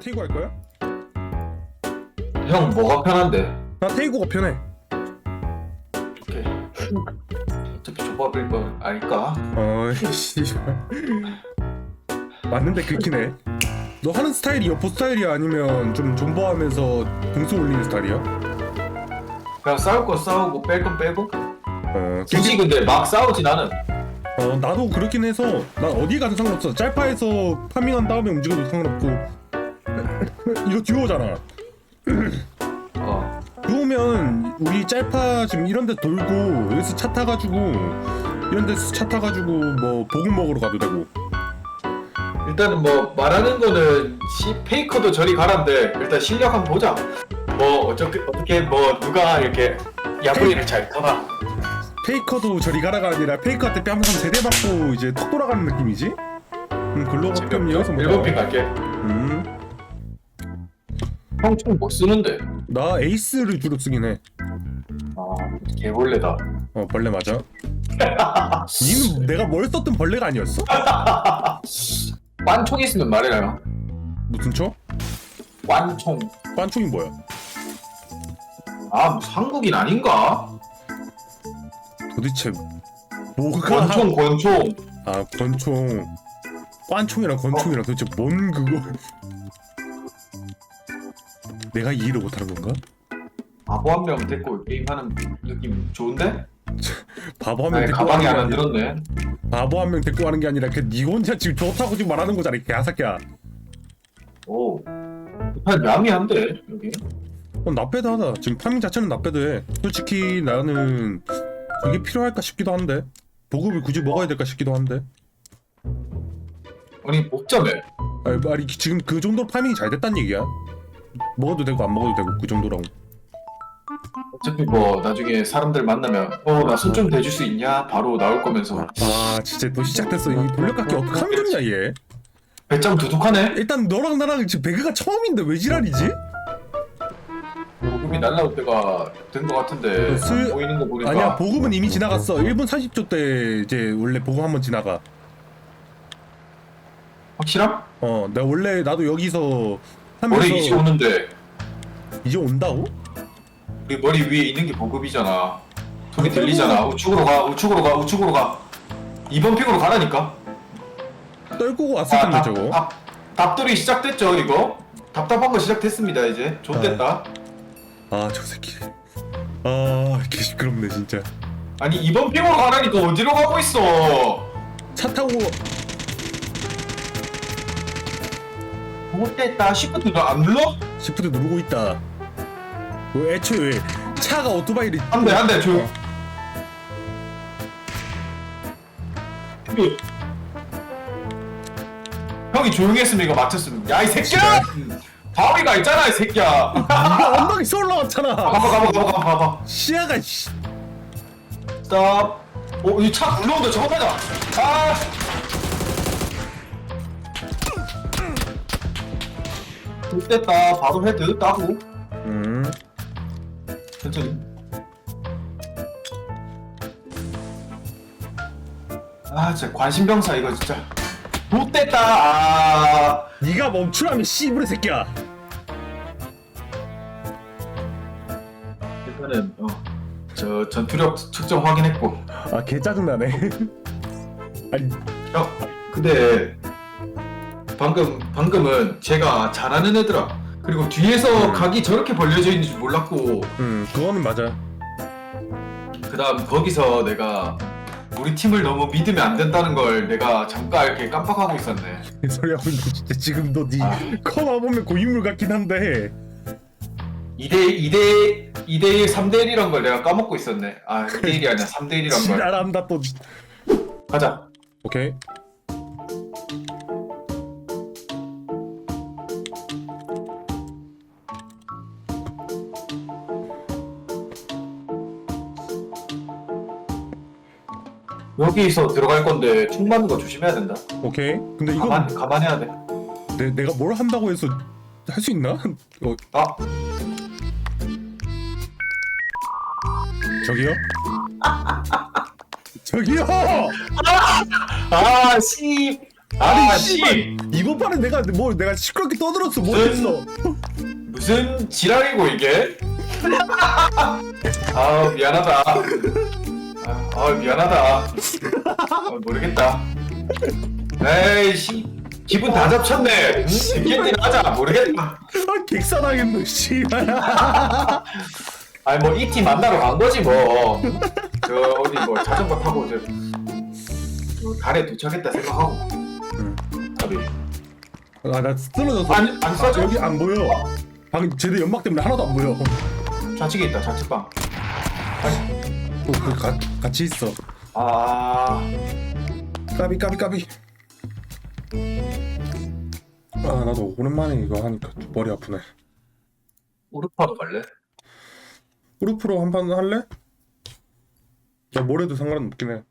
테이고 할 거야? 형 뭐가 편한데? 나 테이고가 편해. 오케이. 어차피 조밥일 거 아닐까? 어, 씨. 맞는데 해. 너 하는 스타일이 여포 스타일이야 아니면 좀 존버하면서 공수 올리는 스타일이야? 그냥 싸울 거 싸우고 뺄 건 빼고. 어, 굳이 근데 막 싸우지 나는. 어 나도 그렇긴 해서 난 어디 가도 상관없어. 짤파에서 파밍한 다음에 움직여도 상관없고. 이거 듀오잖아. 어. 듀오면 우리 짤파 지금 이런 데 돌고 여기서 차 타가지고 이런 데서 차 타가지고 뭐 보금 먹으러 가도 되고. 일단은 뭐 말하는 거는 시, 페이커도 저리 가란데 일단 실력 한번 보자. 뭐 어떻게 어떻게 뭐 누가 이렇게 야부리를 잘 터나. 페이커도 저리 가라가 아니라 페이커한테 뺨한 세대 맞고 이제 톡 돌아가는 느낌이지? 음 글로벌 뭐 이어서 일본 픽 갈게. 음, 형총 못 쓰는데. 나 에이스를 주로 쓰긴 해. 아 개벌레다. 어 벌레 맞아. 니는 내가 뭘 썼든 벌레가 아니었어? 빤총 있으면 말해요. 무슨 초? 빤총. 빤총이 뭐야? 아 무슨 한국인 아닌가? 도대체 뭐가 권총 권총. 아 권총 꽌총이랑 권총이랑 도대체 뭔 그거 내가 이해를 못하는 건가? 바보 한 명 데리고 게임하는 느낌 좋은데? 바보 한 명 아니 데리고 가방이 안 하는 게 아니라 들었네. 바보 한 명 데리고 하는 게 아니라 그니 혼자 지금 좋다고 지금 말하는 거잖아 이 개새끼야 오. 한 야미한데 여기. 어, 나빼도 하다 지금 파밍 자체는 나빼도 해 솔직히 나는 그게 필요할까 싶기도 한데 보급을 굳이 먹어야 될까 싶기도 한데 아니 복잡해. 아니, 아니 지금 그 정도로 파밍이 잘 됐단 얘기야 먹어도 되고 안 먹어도 되고 그 정도라고. 어차피 뭐 나중에 사람들 만나면 어 나 손 좀 대줄 수 있냐? 바로 나올 거면서. 아 진짜 또 시작됐어. 이 돌려깎기 어떻게 하면 좋냐 얘? 배짱 두둑하네. 일단 너랑 나랑 지금 배그가 처음인데 왜 지랄이지? 보급이 날라올 때가 된 거 같은데 그 스- 보이는 거 보니까. 아니야 보급은 이미 지나갔어. 1분 30초 때 이제 원래 보급 한번 지나가. 확실함? 어 내가 원래 나도 여기서 머리 이제 오는데 이제 온다고? 우리 머리 위에 있는 게 보급이잖아. 소리 들리잖아. 우측으로 가, 우측으로 가, 우측으로 가. 2번 픽으로 가라니까. 떨구고 왔을 텐데 답- 저거 답, 답돌이 시작됐죠 이거? 답답한 거 시작됐습니다 이제. 좋됐다. 아 저 새끼 아 개 시끄럽네 진짜 아니 2번 픽으로 가라니까 어디로 가고 있어? 차 타고 못됐다. 시프트도 안 눌러? 시프트 누르고 있다 뭐 애초에 왜 차가 오토바이를 안돼 안돼 조용. 어. 그- 형이 조용히 했으면 이거 맞췄으면 야이 새끼야! 바위가 있잖아 이 새끼야 네가 엉덩이서 올라왔잖아 가봐 가봐 가봐 가봐 가봐 시야가 씨 스탑 어, 이차 불러온다 저거 타자 아 됐다. 바로 헤드 따고. 음. 천천히 아 진짜 관심병사 이거 진짜. 못됐다. 아. 네가 멈추라면 씨부레 새끼야. 일단은 어, 저 전투력 측정 확인했고. 아 개 짜증 나네. 아니. 형 근데 방금 방금은 제가 잘하는 애들아 그리고 뒤에서 음. 각이 저렇게 벌려져 있는 줄 몰랐고. 음 그거는 맞아 그 다음 거기서 내가 우리 팀을 너무 믿으면 안 된다는 걸 내가 잠깐 이렇게 깜빡하고 있었네. 소리 하고 있는 거 진짜 지금 너네 아. 커마 보면 고인물 같긴 한데. 2대 2대 2대 3대 1이란 걸 내가 까먹고 있었네. 아 2대 1이 아니라 3대 1이란 걸. 지랄한다 또. 가자. 오케이 여기서 들어갈 건데 총 맞는 거 조심해야 된다 오케이 근데 이건 가만 감안해야 돼 내, 내가 뭘 한다고 해서 할 수 있나? 어, 아, 저기요? 저기요! 아, 씨. 아니 아니, 씨. 이번 판에 내가 뭐 내가 시끄럽게 떠들었어 뭐 했어 무슨 지랄이고 이게? 아 미안하다. 아, 아 미안하다. 아, 모르겠다. 에이씨 기분 다 잡쳤네. 응? 듣겠니 하자 모르겠다. 아 객사당했네 씨발 아니 뭐 이 팀 만나러 간 거지 뭐. 저 어디 뭐 자전거 타고 저, 저 달에 도착했다 생각하고. 응. 답이. 아 나 쓰러졌어 안, 안 써져? 여기 안 보여 방 쟤네 연막 때문에 하나도 안 보여 좌측에 있다 좌측방. 어, 그 가, 같이 있어 아 까비 까비 까비 아 나도 오랜만에 이거 하니까 좀 머리 아프네 우르파로 갈래? 우르프로 한 판 할래? 야 뭐래도 상관없긴 해